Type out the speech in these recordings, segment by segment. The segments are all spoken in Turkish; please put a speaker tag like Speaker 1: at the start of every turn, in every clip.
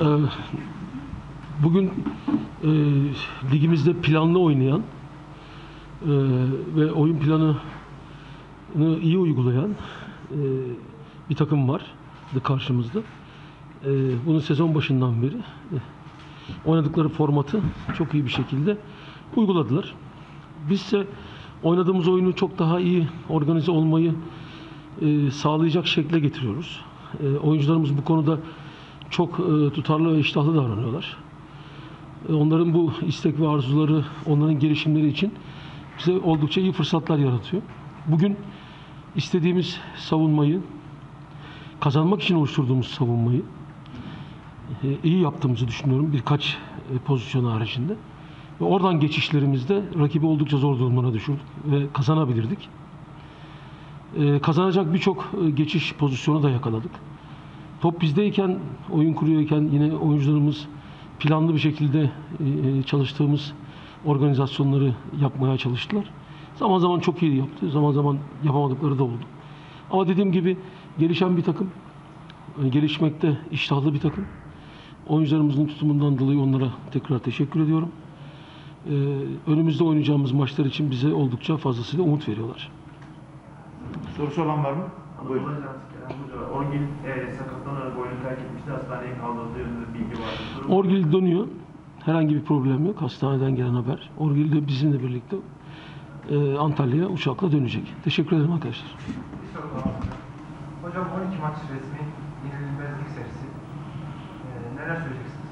Speaker 1: Ee, bugün e, ligimizde planlı oynayan e, ve oyun planını iyi uygulayan e, bir takım var karşımızda. E, bunu sezon başından beri e, oynadıkları formatı çok iyi bir şekilde uyguladılar. Biz ise oynadığımız oyunu çok daha iyi organize olmayı e, sağlayacak şekle getiriyoruz. E, oyuncularımız bu konuda çok e, tutarlı ve iştahlı davranıyorlar. E, onların bu istek ve arzuları, onların gelişimleri için bize oldukça iyi fırsatlar yaratıyor. Bugün istediğimiz savunmayı, kazanmak için oluşturduğumuz savunmayı e, iyi yaptığımızı düşünüyorum birkaç pozisyon haricinde. Ve oradan geçişlerimizde rakibi oldukça zor durumlara düşürdük ve kazanabilirdik. Kazanacak birçok geçiş pozisyonu da yakaladık. Top bizdeyken, oyun kuruyorken yine oyuncularımız planlı bir şekilde e, çalıştığımız organizasyonları yapmaya çalıştılar. Zaman zaman çok iyi yaptı, zaman zaman yapamadıkları da oldu. Ama dediğim gibi gelişen bir takım, e, gelişmekte iştahlı bir takım. Oyuncularımızın tutumundan dolayı onlara tekrar teşekkür ediyorum. E, önümüzde oynayacağımız maçlar için bize oldukça fazlasıyla umut veriyorlar.
Speaker 2: Sorusu olan var mı? Buyurun.
Speaker 3: Kerem Hoca, Orgil e, sakatlanarak oyunu terk etmişti. Hastaneye kaldırıldığı yönünde bilgi var.
Speaker 1: Orgil dönüyor. Herhangi bir problem yok. Hastaneden gelen haber. Orgil de bizimle birlikte e, Antalya'ya uçakla dönecek. Teşekkür ederim arkadaşlar.
Speaker 4: Hocam. Hocam 12 maç resmi yenilmezlik serisi. Ee, neler söyleyeceksiniz?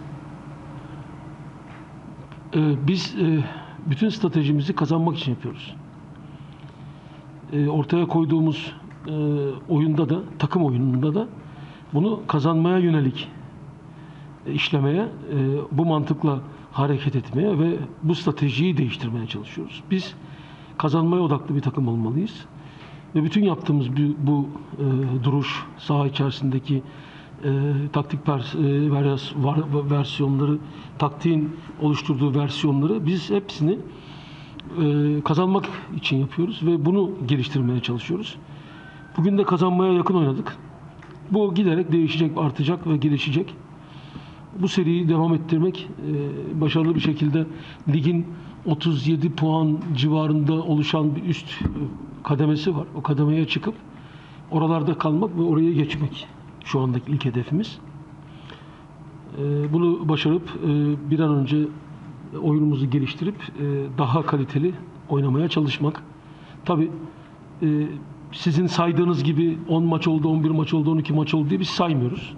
Speaker 1: E, biz e, bütün stratejimizi kazanmak için yapıyoruz. E, ortaya koyduğumuz e, oyunda da, takım oyununda da bunu kazanmaya yönelik e, işlemeye, e, bu mantıkla hareket etmeye ve bu stratejiyi değiştirmeye çalışıyoruz. Biz kazanmaya odaklı bir takım olmalıyız. Ve bütün yaptığımız bu, bu e, duruş, saha içerisindeki e, taktik pers, e, varyas- var- versiyonları, taktiğin oluşturduğu versiyonları biz hepsini e, kazanmak için yapıyoruz ve bunu geliştirmeye çalışıyoruz. Bugün de kazanmaya yakın oynadık. Bu giderek değişecek, artacak ve gelişecek. Bu seriyi devam ettirmek e, başarılı bir şekilde ligin 37 puan civarında oluşan bir üst e, kademesi var. O kademeye çıkıp oralarda kalmak ve oraya geçmek şu andaki ilk hedefimiz. E, Bunu başarıp bir an önce oyunumuzu geliştirip daha kaliteli oynamaya çalışmak. Tabii sizin saydığınız gibi 10 maç oldu, 11 maç oldu, 12 maç oldu diye biz saymıyoruz.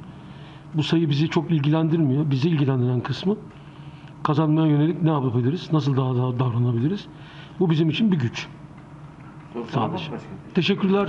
Speaker 1: Bu sayı bizi çok ilgilendirmiyor. Bizi ilgilendiren kısmı kazanmaya yönelik ne yapabiliriz? Nasıl daha daha davranabiliriz? Bu bizim için bir güç.
Speaker 2: Var mı
Speaker 1: Sadece.
Speaker 2: başka?
Speaker 1: Teşekkürler.